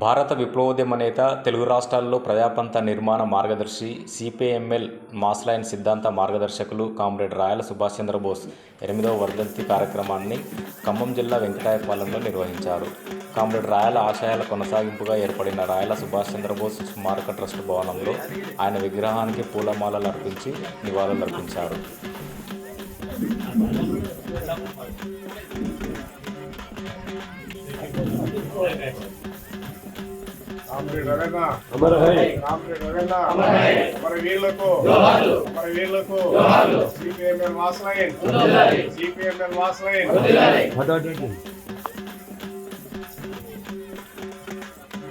భారత విప్లవోద్యమ నేత తెలుగు రాష్ట్రాల్లో ప్రజాపంత నిర్మాణ మార్గదర్శి సిపిఎంఎల్ మాస్లైన్ సిద్ధాంత మార్గదర్శకులు కామ్రేడ్ రాయల సుభాష్ చంద్రబోస్ ఎనిమిదవ వర్ధంతి కార్యక్రమాన్ని ఖమ్మం జిల్లా వెంకటాయపాలెంలో నిర్వహించారు. కామ్రేడ్ రాయల ఆశయాల కొనసాగింపుగా ఏర్పడిన రాయల సుభాష్ చంద్రబోస్ స్మారక ట్రస్ట్ భవనంలో ఆయన విగ్రహానికి పూలమాలలు అర్పించి నివాళులర్పించారు Thank అమర హై కామ్రేడ్ రవీణ అమరహై. అమర వీరులకు జోహార్లు. అమర వీరులకు జోహార్లు. సిపిఎంఎల్ మాస్లైన్ వర్ధిల్లాలి. సిపిఎంఎల్ మాస్లైన్ వర్ధిల్లాలి.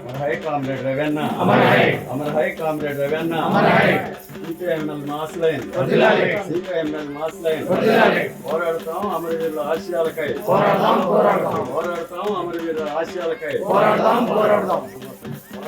Amar high comrade రవన్న Amar high. Amar high comrade రవన్న Amar high. CPML mass line వర్ధిల్లాలి. సిపిఎంఎల్ మాస్ లైన్ వర్ధిల్లాలి. పోరాడతాం అమరవీరుల ఆశయాలకై పోరాడదాం పోరాడదాం పోరాడతాం అమరవీరుల ఆశయాలకై పోరాడదాం పోరాడదాం పోరాడతాం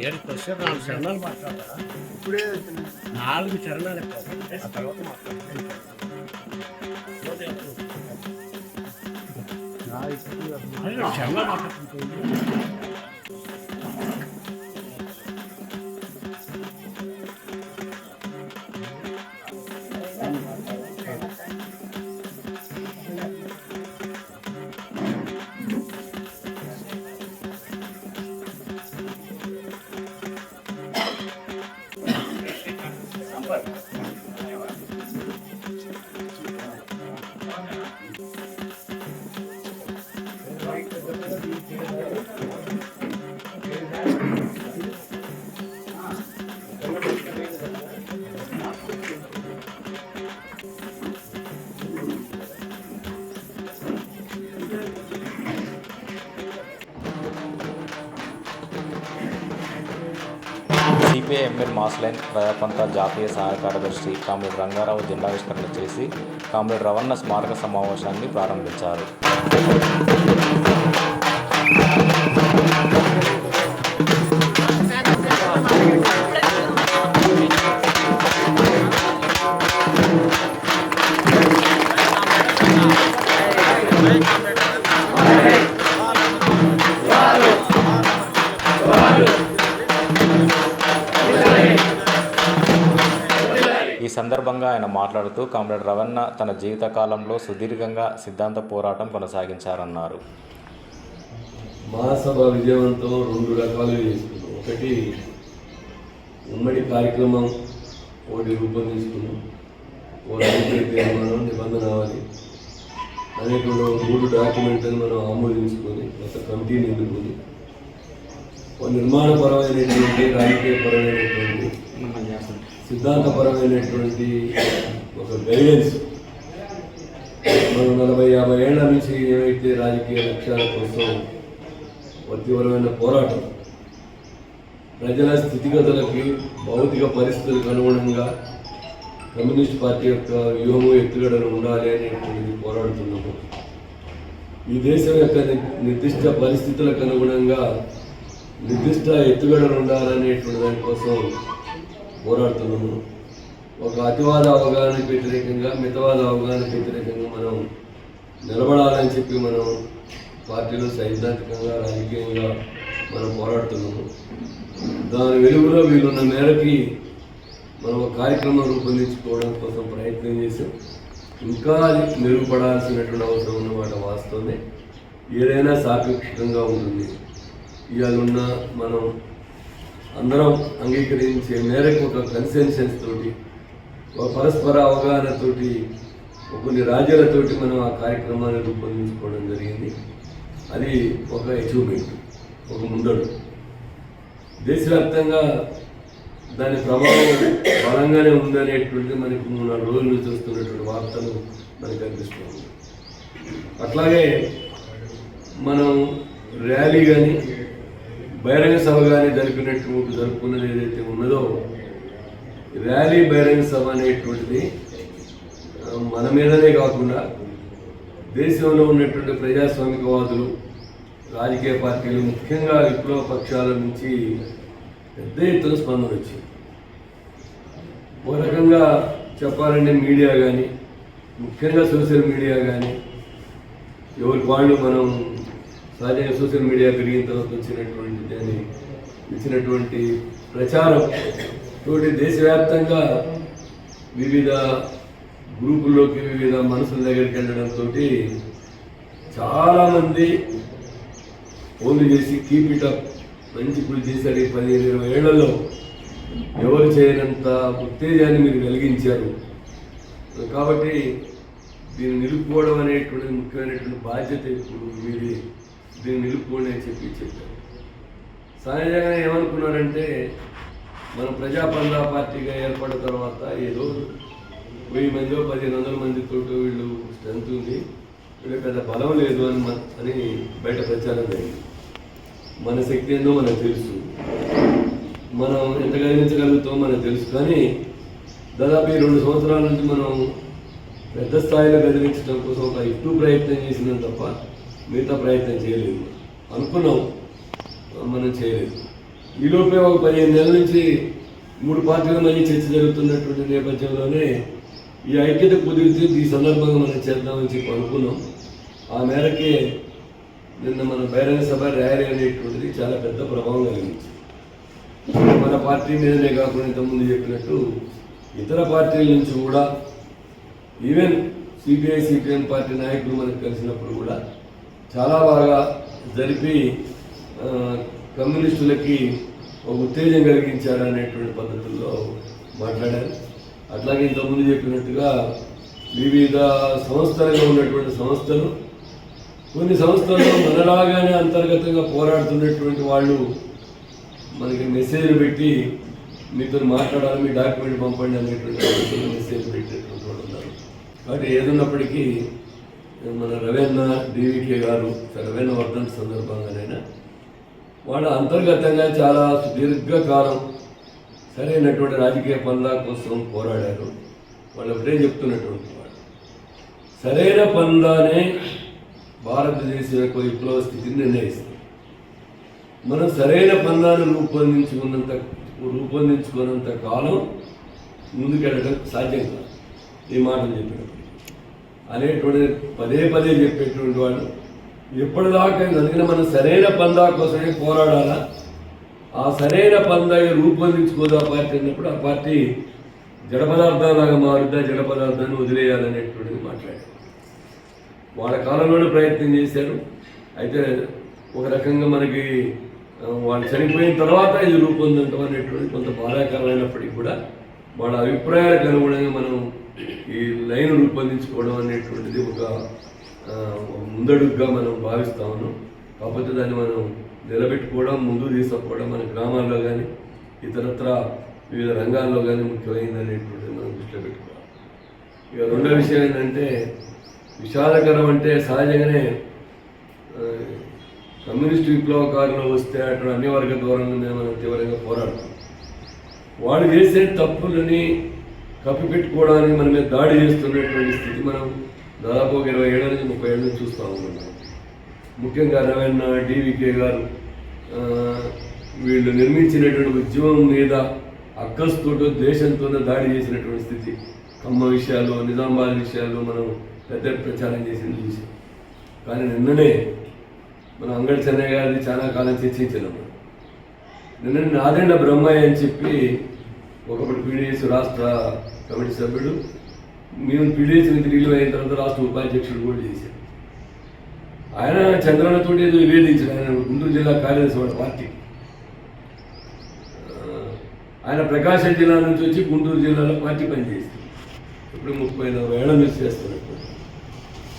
ఏడు క్వశ్చన్ నాలుగు చరణాలు మాట్లాడతా నాలుగు చరణాలు ఆ తర్వాత మాట్లాడతాను చరణాలు మాట్లాడుకుంటుంది మాస్లైన్ ప్రజాపంత జాతీయ సహాయ కార్యదర్శి కామ్రేడ్ రంగారావు జెండావిష్కరణ చేసి కామ్రేడ్ రవణ స్మారక సమావేశాన్ని ప్రారంభించారు. మాట్లాడుతూ కామ్రేడ్ రవణ తన జీవితకాలంలో సుదీర్ఘంగా సిద్ధాంత పోరాటం కొనసాగించారన్నారు. మహాసభ విజయవంతం రెండు రకాలుగా చేసుకున్నాం. ఒకటి ఉమ్మడి కార్యక్రమం ఒకటి రూపొందించుకున్నాం. ఓ రాజకీయ తీర్మానం అనేటువంటి మూడు డాక్యుమెంట్లను మనం ఆమోదించుకొని ఒక కమిటీని ఎన్నుకొని నిర్మాణపరమైనటువంటి రాజకీయపరమైనటువంటి సిద్ధాంతపరమైనటువంటి ఒక గైడెన్స్ మనం నలభై యాభై ఏళ్ళ నుంచి ఏవైతే రాజకీయ లక్ష్యాల కోసం వృత్తిపరమైన పోరాటం ప్రజల స్థితిగతులకి భౌతిక పరిస్థితులకు అనుగుణంగా కమ్యూనిస్ట్ పార్టీ యొక్క వ్యూహము ఎత్తుగడలు ఉండాలి అనేటువంటిది పోరాడుతున్నాము ఈ దేశం యొక్క నిర్దిష్ట పరిస్థితులకు అనుగుణంగా నిర్దిష్ట ఎత్తుగడలు ఉండాలనేటువంటి దానికోసం పోరాడుతున్నాము. ఒక అతివాద అవగాహనకు వ్యతిరేకంగా మితవాద అవగాహనకు వ్యతిరేకంగా మనం నిలబడాలని చెప్పి మనం పార్టీలో సైద్ధాంతికంగా రాజకీయంగా మనం పోరాడుతున్నాము. దాని వెలుగులో వీలున్న మేరకి మనం ఒక కార్యక్రమం రూపొందించుకోవడం కోసం ప్రయత్నం చేసాం ఇంకా అది మెరుగుపడాల్సినటువంటి అవసరం ఉన్నమాట వాస్తవమే. ఏదైనా సాపేక్షికంగా ఉంటుంది. ఇవాళ ఉన్న మనం అందరం అంగీకరించే మేరకు ఒక కన్సెన్సెన్స్ తోటి ఒక పరస్పర అవగాహనతోటి కొన్ని రాజ్యాలతోటి మనం ఆ కార్యక్రమాన్ని రూపొందించుకోవడం జరిగింది. అది ఒక అచీవ్మెంట్ ఒక ముందడు. దేశవ్యాప్తంగా దాని ప్రభావం బలంగానే ఉందనేటువంటిది మనకి మూడు నాలుగు రోజుల నుంచి వస్తున్నటువంటి వార్తలు మనకు కనిపిస్తుంది అట్లాగే మనం ర్యాలీ కానీ బహిరంగ సభగానే జరిపినటువంటి జరుపుకున్నది ఏదైతే ఉన్నదో ర్యాలీ బహిరంగ సభ అనేటువంటిది మన మీదనే కాకుండా దేశంలో ఉన్నటువంటి ప్రజాస్వామికవాదులు రాజకీయ పార్టీలు ముఖ్యంగా విప్లవ పక్షాల నుంచి పెద్ద ఎత్తున స్పందన వచ్చింది. ఓ రకంగా చెప్పాలంటే మీడియా కానీ ముఖ్యంగా సోషల్ మీడియా కానీ ఎవరికి వాళ్ళు మనం సహజంగా సోషల్ మీడియా పెరిగిన తర్వాత వచ్చినటువంటి దాన్ని ఇచ్చినటువంటి ప్రచారం. తోటి దేశవ్యాప్తంగా వివిధ గ్రూపుల్లోకి వివిధ మనసుల దగ్గరికి వెళ్ళడంతో చాలామంది ఫోన్లు చేసి కీప్ ఇట్ అప్ మంచి కృషి చేశారు ఈ పదిహేను ఇరవై ఏళ్ళలో. ఎవరు చేయనంత ఉత్తేజాన్ని మీరు కలిగించారు కాబట్టి దీన్ని నిలుపుకోవడం అనేటువంటి ముఖ్యమైనటువంటి బాధ్యత ఇప్పుడు మీది. దీన్ని నిలుపుకోండి అని చెప్పి చెప్పారు. సహజంగా ఏమనుకున్నారంటే మనం ప్రజాపందా పార్టీగా ఏర్పడిన తర్వాత ఏదో వెయ్యి మందిలో పదిహేను వందల మందితో వీళ్ళు స్ట్రెంత్ ఉంది వీళ్ళకి పెద్ద బలం లేదు అని అని బయట ప్రచారం జరిగింది. మన శక్తి ఏందో మనకు తెలుసు. మనం ఎంత గమనించగలుగుతాం మనకు తెలుసు. కానీ దాదాపు ఈ రెండు సంవత్సరాల నుంచి మనం పెద్ద స్థాయిలో గదిలించడం కోసం ఒక ఎక్కువ ప్రయత్నం చేసినాం తప్ప మిగతా ప్రయత్నం చేయలేదు. అనుకున్నాం మనం చేయలేదు. ఈలోపే ఒక పదిహేను నెలల నుంచి మూడు పార్టీల మధ్య చర్చ జరుగుతున్నటువంటి నేపథ్యంలోనే ఈ ఐక్యత కుదిరితే ఈ సందర్భంగా మనం చేద్దామని చెప్పి అనుకున్నాం. ఆ మేరకే నిన్న మన బహిరంగ సభ ర్యాలీ అనేటువంటిది చాలా పెద్ద ప్రభావం కలిగించింది. మన పార్టీ మీదనే కాకుండా ఇంతకుముందు చెప్పినట్టు ఇతర పార్టీల నుంచి కూడా ఈవెన్ సిపిఐ సిపిఎం పార్టీ నాయకులు మనకు కలిసినప్పుడు కూడా చాలా బాగా జరిపి కమ్యూనిస్టులకి ఒక ఉత్తేజం కలిగించారు అనేటువంటి పద్ధతుల్లో మాట్లాడారు. అట్లాగే ఇంతకుముందు చెప్పినట్టుగా వివిధ సంస్థలుగా ఉన్నటువంటి సంస్థలు కొన్ని సంస్థల్లో మనలాగానే అంతర్గతంగా పోరాడుతున్నటువంటి వాళ్ళు మనకి మెసేజ్ పెట్టి మీతో మాట్లాడాలి మీ డాక్యుమెంట్ పంపండి అనేటువంటి మెసేజ్ పెట్టేటువంటి వాళ్ళు ఉన్నారు. కాబట్టి ఏదున్నప్పటికీ మన రవీణ డివికే గారు రవీణ వర్ధన్ సందర్భంగానైనా వాళ్ళ అంతర్గతంగా చాలా సుదీర్ఘకాలం సరైనటువంటి రాజకీయ పనుల కోసం పోరాడారు. వాళ్ళు ఒకటే చెప్తున్నటువంటి వాళ్ళు సరైన పనులనే భారతదేశం యొక్క విప్లవ స్థితిని నిర్ణయిస్తుంది. మనం సరైన పనులను రూపొందించుకున్నంత రూపొందించుకున్నంత కాలం ముందుకెళ్ళడం సాధ్యం కాదు. ఈ మాటలు చెప్పాడు అనేటువంటి పదే పదే చెప్పేటువంటి వాడు. ఎప్పటిదాకా అందుకని మనం సరైన పందా కోసమే పోరాడాలా? ఆ సరైన పందా రూపొందించుకోదు ఆ పార్టీ అన్నప్పుడు ఆ పార్టీ జడ పదార్థాలాగా మారుద్దా జడ పదార్థాన్ని వదిలేయాలనేటువంటిది మాట్లాడారు. వాళ్ళ కాలంలోనే ప్రయత్నం చేశారు. అయితే ఒక రకంగా మనకి వాళ్ళు చనిపోయిన తర్వాత ఇది రూపొందడం అనేటువంటి కొంత బాధాకరమైనప్పటికీ కూడా వాళ్ళ అభిప్రాయాలకు అనుగుణంగా మనం ఈ లైన్ రూపొందించుకోవడం అనేటువంటిది ఒక ముందడుగుగా మనం భావిస్తా ఉన్నాం. కాకపోతే దాన్ని మనం నిలబెట్టుకోవడం ముందు తీసుకుపోవడం మన గ్రామాల్లో కానీ ఇతరత్ర వివిధ రంగాల్లో కానీ ముఖ్యమైనది అనేటువంటిది మనం దృష్టిలో పెట్టుకోవాలి. ఇక రెండో విషయం ఏంటంటే విషాదకరం అంటే సహజంగానే కమ్యూనిస్ట్ విప్లవకారులు వస్తే అటు అన్ని వర్గ ధోరణి మనం తీవ్రంగా పోరాడతాం. వాళ్ళు చేసే తప్పులని కప్పిపెట్టుకోవడానికి మన మీద దాడి చేస్తున్నటువంటి స్థితి మనం దాదాపు ఒక ఇరవై ఏళ్ళ నుంచి ముప్పై ఏళ్ళ నుంచి చూస్తూ ఉన్నాం. ముఖ్యంగా రవణ డివికే గారు వీళ్ళు నిర్మించినటువంటి ఉద్యమం మీద అక్కస్తోటో దేశంతోనే దాడి చేసినటువంటి స్థితి. ఖమ్మ విషయాలు నిజామాబాద్ విషయాల్లో మనం పెద్ద ప్రచారం చేసింది చూసాం. కానీ నిన్ననే మన అంగడి చెన్నయ్య గారిది చాలా కాలం చర్చించినాం. నిన్న నాదెండ బ్రహ్మయ్య అని చెప్పి ఒకప్పుడు పీడిఎస్ రాష్ట్ర కమిటీ సభ్యుడు మేము పీడిఎస్ నుంచి రిలీవ్ అయిన తర్వాత రాష్ట్ర ఉపాధ్యక్షుడు కూడా చేశారు. ఆయన చంద్రన్నతో ఏదో నివేదించారు ఆయన గుంటూరు జిల్లా కార్యదర్శి వాళ్ళ పార్టీ. ఆయన ప్రకాశం జిల్లా నుంచి వచ్చి గుంటూరు జిల్లాలో పార్టీ పనిచేస్తారు ఇప్పుడు ముప్పై నలభై ఏళ్ళ నుంచి చేస్తున్నట్టు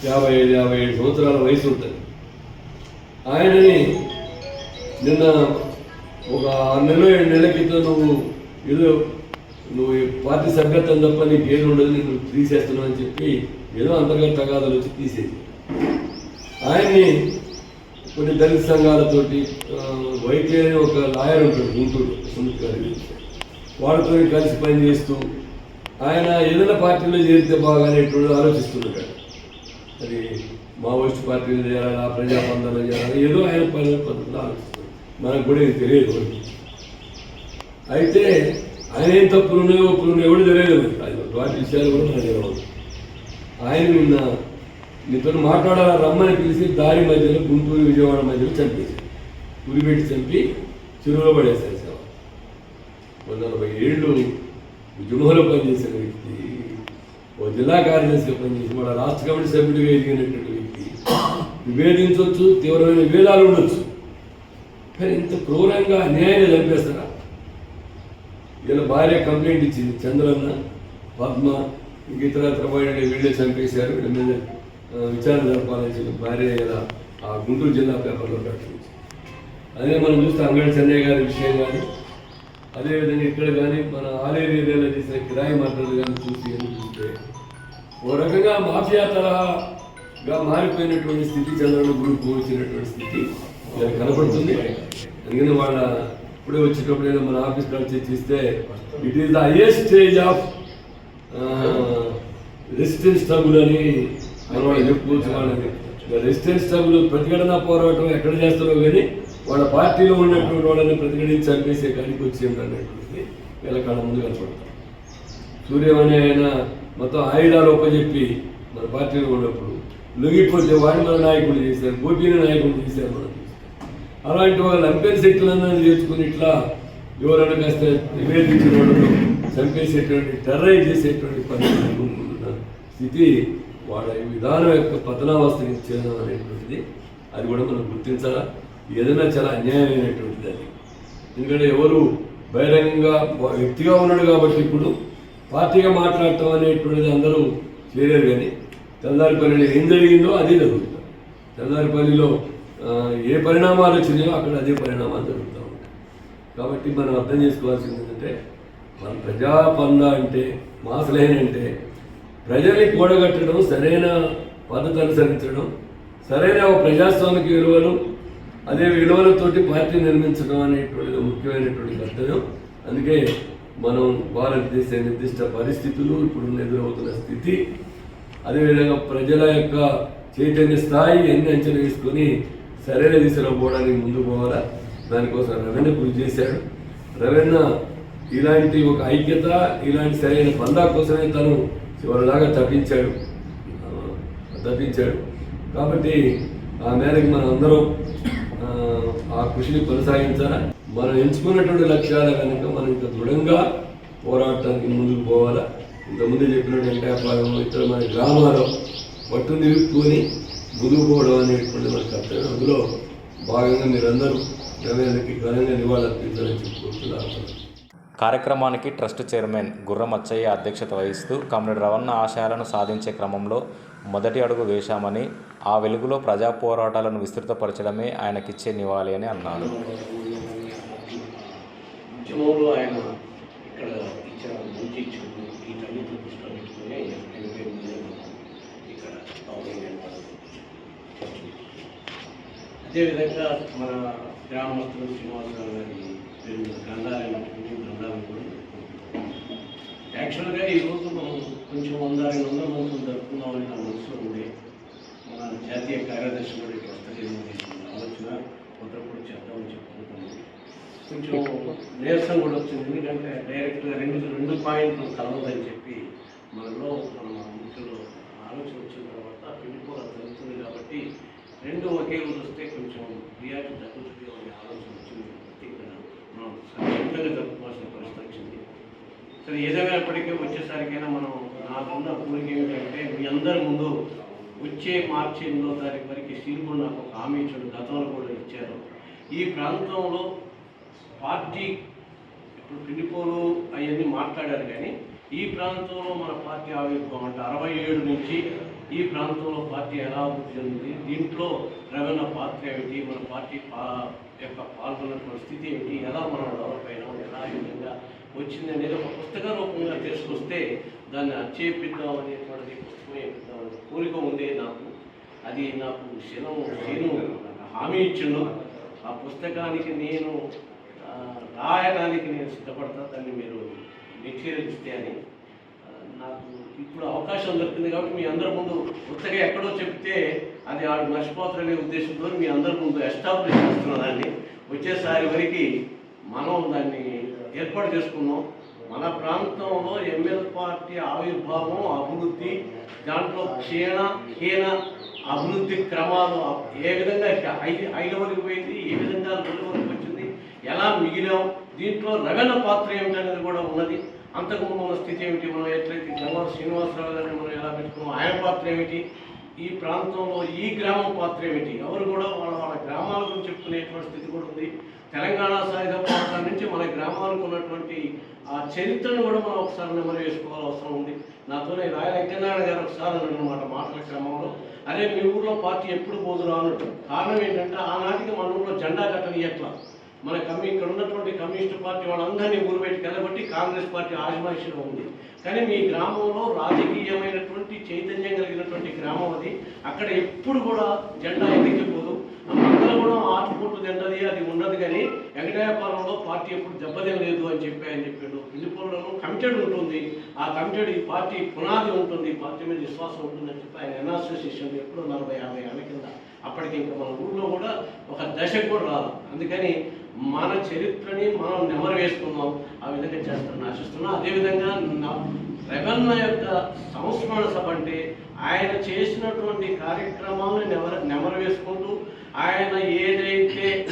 యాభై ఐదు యాభై ఏడు సంవత్సరాల వయసు ఉంటుంది. ఆయనని నిన్న ఒక ఆరు నెలలు ఏడు నెలల క్రితం నువ్వు ఏదో నువ్వు ఈ పార్టీ సభ్యత్వం తప్ప నీకు ఏది ఉండదు నేను తీసేస్తున్నావు అని చెప్పి ఏదో అంతర్గత తగాదాలు వచ్చి తీసేది. ఆయన్ని కొన్ని దళిత సంఘాలతోటి వైద్య వైకే అనే ఒక లాయర్ ఉంటాడు గుంటూరు సుమిత్ గారి వాళ్ళతో కలిసి పనిచేస్తూ ఆయన ఏదైనా పార్టీలో చేరితే బాగానేటువంటి ఆలోచిస్తున్నాడు అది మావోయిస్ట్ పార్టీలు చేయాలా ప్రజాబంధాలు చేయాలా ఏదో ఆయన పని పద్ధతిలో ఆలోచిస్తున్నాడు మనకు కూడా ఇది తెలియదు. అయితే ఆయన ఏం తప్పులు ఉన్నాయో ఒప్పులు ఉన్నాయో తెలియదు వాటి విషయాలు కూడా మనకు తెలియదు ఆయన నిన్న నీతో మాట్లాడాల రమ్మని పిలిచి దారి మధ్యలో గుంటూరు విజయవాడ మధ్యలో చంపేశారు. ఉరిపెట్టి చంపి చెరువులో పడేశారు సేవ. వంద నలభై ఏళ్ళు ఉద్యమంలో పనిచేసిన వ్యక్తి ఓ జిల్లా కార్యదర్శిగా పనిచేసి మన రాష్ట్ర కమిటీ సభ్యుడిగా ఎదిగినటువంటి వ్యక్తి. విభేదించవచ్చు తీవ్రమైన విభేదాలు ఉండొచ్చు. కానీ ఇంత క్రూరంగా అన్యాయంగా చంపేస్తారా? వీళ్ళ భార్య కంప్లైంట్ ఇచ్చింది. చంద్రన్న పద్మ ఇంక ఇతర పోయినట్టు వీళ్ళే చంపేశారు. వీళ్ళ మీద విచారణ జరపాలని చెప్పి భార్య ఇలా ఆ గుంటూరు జిల్లా పేపర్లో ప్రకటించింది. అదే మనం చూస్తే అంగడి చెన్నయ్య గారి విషయం కానీ అదేవిధంగా ఇక్కడ కానీ మన ఆలేరు ఏరియాలో చేసిన కిరాయి మద్దతు కానీ చూసి చూస్తే ఓ రకంగా మాఫియా తరహాగా మారిపోయినటువంటి స్థితి చంద్రబాబు గురి పోల్చినటువంటి స్థితి ఇలా కనపడుతుంది. ఎందుకంటే వాళ్ళ ఇప్పుడే వచ్చేటప్పుడు ఏదో మన office call చర్చిస్తే it is the highest stage of resistance struggle అని మన చెప్పుకోవచ్చు వాళ్ళని రెసిస్టెన్స్ స్ట్రగుల్ ప్రతిఘటన పోరాటం ఎక్కడ చేస్తారో కానీ వాళ్ళ పార్టీలో ఉన్నటువంటి వాళ్ళని ప్రతిఘటించి చంపేసే కాడికి వచ్చి అన్నటువంటిది వీళ్ళ కళ్ళ ముందు కనపడతాం సూర్యం అనే ఆయన మొత్తం ఆయుధాలు ఒప్పచెప్పి మన పార్టీలో ఉన్నప్పుడు లొంగిపోతే వాడిని మన నాయకుడు చేశారు గోపీని నాయకుడు చేశారు మనం అలాంటి వాళ్ళు అంపేర్ శక్తులన్నా చేసుకుని ఇట్లా ఎవరైనా కాస్త నివేదించిన వాళ్ళు చంపేసేటువంటి టెర్రైజ్ చేసేటువంటి పరిస్థితి ఉంటున్న స్థితి వాళ్ళ విధానం యొక్క పతనావస్థకి చేయడం అనేటువంటిది అది కూడా మనం గుర్తించాలా? ఏదైనా చాలా అన్యాయమైనటువంటిది అది. ఎందుకంటే ఎవరు బహిరంగంగా వ్యక్తిగా ఉన్నాడు కాబట్టి ఇప్పుడు పార్టీగా మాట్లాడటం అనేటువంటిది అందరూ చేయలేరు కానీ తెల్లారిపల్లిలో ఏం జరిగిందో అదే జరుగుతుంది. తెల్లారిపల్లిలో ఏ పరిణామాలు వచ్చినాయో అక్కడ అదే పరిణామాలు జరుగుతూ ఉంటాయి. కాబట్టి మనం అర్థం చేసుకోవాల్సింది ఏంటంటే మన ప్రజాపన్న అంటే మాసలైన అంటే ప్రజల్ని కూడగట్టడం సరైన పద్ధతి అనుసరించడం సరైన ప్రజాస్వామిక విలువలు అదే విలువలతోటి పార్టీ నిర్మించడం అనేటువంటిది ముఖ్యమైనటువంటి కర్తవ్యం. అందుకే మనం భారతదేశ నిర్దిష్ట పరిస్థితులు ఇప్పుడు ఎదురవుతున్న స్థితి అదేవిధంగా ప్రజల యొక్క చైతన్య స్థాయి ఎన్ని అంచనా వేసుకొని సరైన దిశలో పోవడానికి ముందు పోవాలా? దానికోసం రవీణ కృషి చేశాడు. రవీణ ఇలాంటి ఒక ఐక్యత ఇలాంటి సరైన పందా కోసమే తను చివరిలాగా తప్పించాడు. తప్పించాడు. కాబట్టి ఆ మేరకు మనం అందరం ఆ, కృషిని కొనసాగించాలా? మనం ఎంచుకున్నటువంటి లక్ష్యాల కనుక మనం ఇంత దృఢంగా పోరాటానికి ముందుకు పోవాలా? ఇంతకుముందే చెప్పినట్టు వెంకటాపాలెం ఇతర మన గ్రామాల్లో పట్టు నిలుపుకొని పోవడం అనేటువంటి మన కర్తవ్యం. అందులో భాగంగా మీరందరూ రవీంద్రకి ఘనంగా నివాళులర్పించాలని చెప్పుకుంటున్నారు కార్యక్రమానికి ట్రస్ట్ చైర్మన్ గుర్రం అచ్చయ్య అధ్యక్షత వహిస్తూ కామ్రేడ్ రవణ ఆశయాలను సాధించే క్రమంలో మొదటి అడుగు వేశామని ఆ వెలుగులో ప్రజా పోరాటాలను విస్తృతపరచడమే ఆయనకిచ్చే నివాళి అని అన్నారు ఉద్యమంలో ఆయన ఇక్కడ ఇచ్చిన మంచి చెడు వీటన్నిటి దృష్టిలో పెట్టుకుని ఎనభై ఎనిమిది ఇక్కడ గవర్నమెంట్ ఏర్పాటు చేస్తుంది. అదేవిధంగా మన గ్రామస్తులు శ్రీనివాసరావు గారి రెండు గ్రంథాలయం గ్రంథాలను కూడా యాక్చువల్గా ఈరోజు మనం కొంచెం వంద రెండు వందల మంది జరుపుకుందామని నా మనసులో ఉండే మన జాతీయ కార్యదర్శి కూడా ఇక్కడ వస్తలేదు ఆలోచన కొత్తప్పుడు చేద్దామని చెప్పుకుంటున్నాను. కొంచెం నీరసం కూడా వచ్చింది. ఎందుకంటే డైరెక్ట్గా రెండు రెండు పాయింట్లు కలవదని చెప్పి మనలో మన ముఖ్యులు ఆలోచన వచ్చిన తర్వాత పెళ్ళిపోల జరుగుతుంది కాబట్టి రెండు ఒకే వస్తే కొంచెం రియాక్ట్ తగ్గుతుంది అనే ఆలోచన వచ్చింది. ఇక్కడ మనం సంక్షిప్తంగా జరుపుకోవాల్సిన పరిస్థితి వచ్చింది. సరే ఏదేమైనప్పటికీ వచ్చేసరికైనా మనం నాకున్న కోరిక ఏమిటంటే మీ అందరి ముందు వచ్చే మార్చి ఎనిమిదో తారీఖు వరకు స్టీల్ నాకు ఒక హామీ ఇచ్చాడు గతంలో కూడా ఇచ్చారు. ఈ ప్రాంతంలో పార్టీ ఇప్పుడు పిండిపోలు అవన్నీ మాట్లాడారు కానీ ఈ ప్రాంతంలో మన పార్టీ ఆవిర్భావం అంటే అరవై ఏడు నుంచి ఈ ప్రాంతంలో పార్టీ ఎలా అభివృద్ధి చెందింది? దీంట్లో రవణ పాత్ర ఏమిటి? మన పార్టీ పా యొక్క పాల్గొన్నటువంటి స్థితి ఏమిటి? ఎలా మనం డెవలప్ అయినాం? ఎలా ఈ విధంగా వచ్చింది అనేది ఒక పుస్తక రూపంగా తీసుకొస్తే దాన్ని అచ్చేపిద్దాం అనేటువంటిది పుస్తకమే కోరిక ఉండే నాకు. అది నాకు శనం శీను హామీ ఇచ్చిండు ఆ పుస్తకానికి నేను రాయడానికి నేను సిద్ధపడతా. దాన్ని మీరు నిక్షేపిస్తే అని. నాకు ఇప్పుడు అవకాశం దొరికింది కాబట్టి మీ అందరి ముందు కొత్తగా ఎక్కడో చెప్తే అది ఆడు మర్చిపోతారనే ఉద్దేశంతో మీ అందరి ముందు ఎస్టాబ్లిష్ చేస్తున్న దాన్ని. వచ్చేసారి వరకు మనం దాన్ని ఏర్పాటు చేసుకున్నాం. మన ప్రాంతంలో ఎమ్మెల్యే పార్టీ ఆవిర్భావం అభివృద్ధి దాంట్లో క్షీణ హీన అభివృద్ధి క్రమాలు ఏ విధంగా ఐదు ఐదు వరకు పోయింది ఏ విధంగా రెండు వరకు వచ్చింది ఎలా మిగిలాం దీంట్లో రగన పాత్ర ఏమిటనేది కూడా ఉన్నది. అంతకుముందు ఉన్న స్థితి ఏమిటి? మనం ఎట్లయితే జనవరి శ్రీనివాసరావు గారిని మనం ఎలా పెట్టుకున్నాం ఆయన పాత్ర ఏమిటి? ఈ ప్రాంతంలో ఈ గ్రామం పాత్ర ఏమిటి? ఎవరు కూడా వాళ్ళ వాళ్ళ గ్రామాల గురించి చెప్పుకునేటువంటి స్థితి కూడా ఉంది. తెలంగాణ సాయుధ పోరాటం నుంచి మన గ్రామాలకు ఉన్నటువంటి ఆ చరిత్రను కూడా మనం ఒకసారి నెమరు వేసుకోవాల్సిన అవసరం ఉంది. నాతోనే రాయల వెంకయ్యనారాయణ గారు ఒకసారి అన్నమాట మాటల క్రమంలో. అరే మీ ఊర్లో పార్టీ ఎప్పుడు పోదురా అన్నట్టు కారణం ఏంటంటే ఆనాటికి మన ఊర్లో జెండా కట్టని ఎట్లా మన కమ్యూ ఇక్కడ ఉన్నటువంటి కమ్యూనిస్ట్ పార్టీ వాళ్ళందరినీ ఊరు పెట్టి కలబట్టి కాంగ్రెస్ పార్టీ ఆజమాయిషిలో ఉంది. కానీ మీ గ్రామంలో రాజకీయమైనటువంటి చైతన్యం కలిగినటువంటి గ్రామం అది. అక్కడ ఎప్పుడు కూడా జెండా ఎన్నికపోదు అందరూ కూడా ఆటుపోటు తింటది అది ఉండదు కానీ వెంకటాయపాలెంలో పార్టీ ఎప్పుడు దెబ్బతినలేదు అని చెప్పి ఆయన చెప్పాడు. పిల్లిపూర్లను కమిటెడ్ ఉంటుంది. ఆ కమిటెడ్ ఈ పార్టీ పునాది ఉంటుంది. పార్టీ మీద విశ్వాసం ఉంటుందని చెప్పి ఆయన ఎనాలిసిస్ చేసిండు ఎప్పుడు నలభై యాభై ఏళ్ళ కింద. అప్పటికి ఇంకా మన ఊళ్ళో కూడా ఒక దశకు కూడా రాదు. అందుకని మన చరిత్రని మనం నెమరు వేసుకుందాం ఆ విధంగా చేస్తారని ఆశిస్తున్నా. అదేవిధంగా నా- యొక్క సంస్మరణ సభ అంటే ఆయన చేసినటువంటి కార్యక్రమాలను నెమర నెమరు వేసుకుంటూ ఆయన ఏదైతే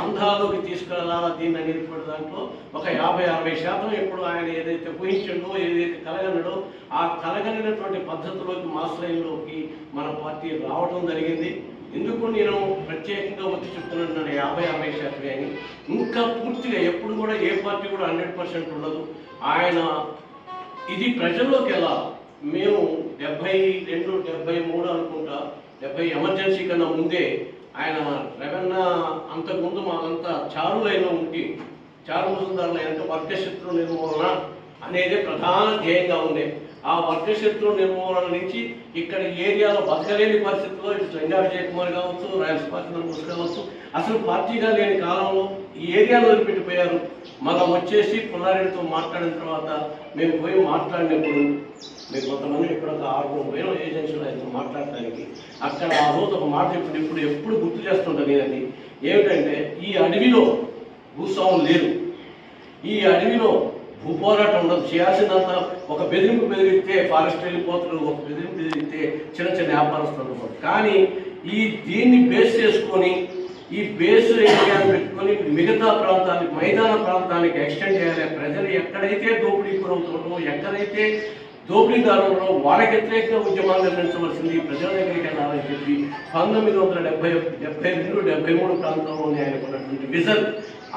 అంధాలోకి తీసుకెళ్ళాలా దీన్ని అనేది కూడా దాంట్లో ఒక యాభై అరవై శాతం ఇప్పుడు ఆయన ఏదైతే ఊహించడో ఏదైతే కలగనడో ఆ కలగనటువంటి పద్ధతిలోకి మాస్లైన్లోకి మన పార్టీ రావడం జరిగింది. ఎందుకు నేను ప్రత్యేకంగా వచ్చి చెప్తున్నాను యాభై అరవై శాతం అని? ఇంకా పూర్తిగా ఎప్పుడు కూడా ఏ పార్టీ కూడా హండ్రెడ్ పర్సెంట్ ఉండదు. ఆయన ఇది ప్రజల్లోకి ఎలా? మేము డెబ్బై రెండు డెబ్బై మూడు అనుకుంటా డెబ్బై ఎమర్జెన్సీ కన్నా ముందే ఆయన రెవెన్యూ అంతకుముందు మాకంతా చారు ఉండి చారు ముసుదారుల ఎంత వర్గశత్రు నిర్మూలన అనేది ప్రధాన ధ్యేయంగా ఉంది ఆ వర్గశత్రు నిర్మూలన నుంచి ఇక్కడ ఏరియాలో బతకలేని పరిస్థితుల్లో ఇటు లింగా విజయ్ కుమార్ కావచ్చు రాయలసీమ ముస్ కావచ్చు అసలు పార్టీగా లేని కాలంలో ఈ ఏరియాలో వదిలిపెట్టిపోయారు. మనం వచ్చేసి పుల్లారెడ్డితో మాట్లాడిన తర్వాత మేము పోయి మాట్లాడినప్పుడు మేము కొంతమంది ఇక్కడ ఒక ఆరుగురు పోయిన ఏజెన్సీలో అయితే మాట్లాడటానికి అక్కడ ఆ రోజు ఒక మాట ఇప్పుడు ఇప్పుడు ఎప్పుడు గుర్తు చేస్తుంటాను నేనది? ఏమిటంటే ఈ అడవిలో భూస్వాములు లేరు. ఈ అడవిలో భూపోరాటం ఉండదు. చేయాల్సినంత ఒక బెదిరింపు బెదిరిస్తే ఫారెస్ట్ వెళ్ళిపోతారు ఒక బెదిరింపు బెదిరిస్తే చిన్న చిన్న వ్యాపారస్తులు కానీ ఈ దీన్ని బేస్ చేసుకొని ఈ బేస్ ఏరియాను పెట్టుకొని మిగతా ప్రాంతానికి మైదాన ప్రాంతానికి ఎక్స్టెండ్ చేయాలి. ప్రజలు ఎక్కడైతే దోపిడీ గురవుతుందో ఎక్కడైతే దోపిడీదారులలో వాళ్ళకి వ్యతిరేకంగా ఉద్యమాలు నిర్మించవలసింది ప్రజల దగ్గరికి వెళ్ళాలని చెప్పి పంతొమ్మిది వందల డెబ్బై డెబ్బై రెండు డెబ్బై మూడు ప్రాంతంలోనే ఆయనకున్నటువంటి విజన్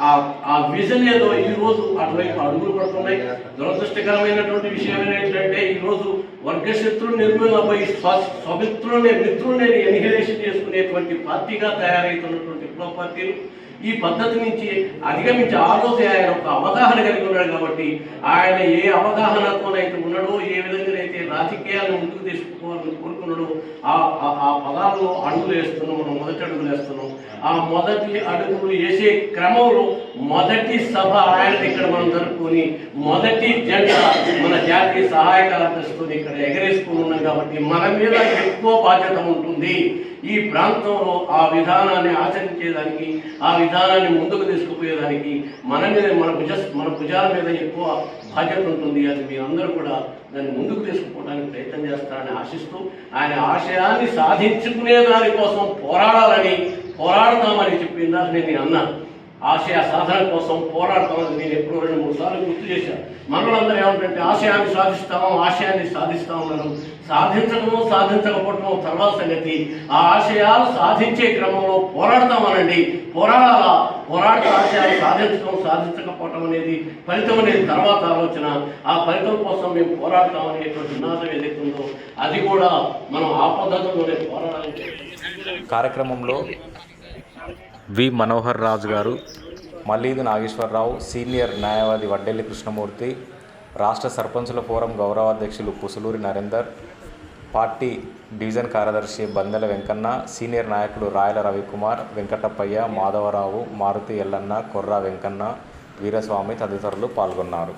ఆ ఆ విజన్ ఏదో ఈ రోజు అటువైపు అడుగులు పడుతున్నాయి. దురదృష్టకరమైనటువంటి విషయం ఏంటంటే ఈ రోజు వర్గశత్రుడు నిర్మూలనపై స్వ స్వమిత్రులనే మిత్రులనే ఎనిహిలేషన్ చేసుకునేటువంటి పార్టీగా తయారవుతున్నటువంటి కుల పార్టీలు ఈ పద్ధతి నుంచి అధిగమించి ఆ రోజు ఆయన ఒక అవగాహన కలిగి ఉన్నాడు కాబట్టి ఆయన ఏ అవగాహనతోనైతే ఉన్నాడో ఏ విధంగా అయితే రాజకీయాలను ముందుకు తీసుకుపోవాలని కోరుకున్నాడో ఆ ఆ- పదాలలో అడుగులు వేస్తున్నాం మనం మొదటి అడుగులు వేస్తున్నాం. ఆ మొదటి అడుగులు వేసే క్రమంలో మొదటి సభ ఆయన ఇక్కడ మనం జరుపుకొని మొదటి జెండా మన జాతీయ సహాయ కార్యదర్శితో ఇక్కడ ఎగరేసుకుని ఉన్నాం కాబట్టి మన మీద ఎక్కువ బాధ్యత ఉంటుంది. ఈ ప్రాంతంలో ఆ విధానాన్ని ఆచరించేదానికి ఆ విధానాన్ని ముందుకు తీసుకుపోయేదానికి మన మీద మన భుజ మన భుజాల మీద ఎక్కువ బాధ్యత ఉంటుంది అది మీ అందరూ కూడా దాన్ని ముందుకు తీసుకుపోవడానికి ప్రయత్నం చేస్తారని ఆశిస్తూ ఆయన ఆశయాన్ని సాధించుకునే దానికోసం పోరాడాలని పోరాడతామని చెప్పిందా నేను అన్నాను ఆశయ సాధన కోసం పోరాడతామని నేను ఎప్పుడో రెండు మూడు సార్లు గుర్తు చేశాను మనలందరూ ఏమంటే ఆశయాన్ని సాధిస్తాము ఆశయాన్ని సాధిస్తామన్నారు సాధించడము సాధించకపోవటము తర్వాత సంగతి. ఆ ఆశయాలు సాధించే క్రమంలో పోరాడతామనండి. పోరాడాలా? పోరాట ఆశయాలు సాధించడం సాధించకపోవటం అనేది ఫలితం అనేది తర్వాత ఆలోచన. ఆ ఫలితం కోసం మేము పోరాడతాం అనేటువంటి నినాదం ఏదైతే ఉందో అది కూడా మనం ఆ పద్ధతిలోనే పోరాడాలి కార్యక్రమంలో వి మనోహర్ రాజు గారు మల్లీది నాగేశ్వరరావు సీనియర్ న్యాయవాది వడ్డెల్లి కృష్ణమూర్తి రాష్ట్ర సర్పంచుల ఫోరం గౌరవాధ్యక్షులు పుసులూరి నరేందర్ పార్టీ డివిజన్ కార్యదర్శి బందెల వెంకన్న సీనియర్ నాయకులు రాయల రవికుమార్ వెంకటప్పయ్య మాధవరావు మారుతి ఎల్లన్న కొర్రా వెంకన్న వీరస్వామి తదితరులు పాల్గొన్నారు.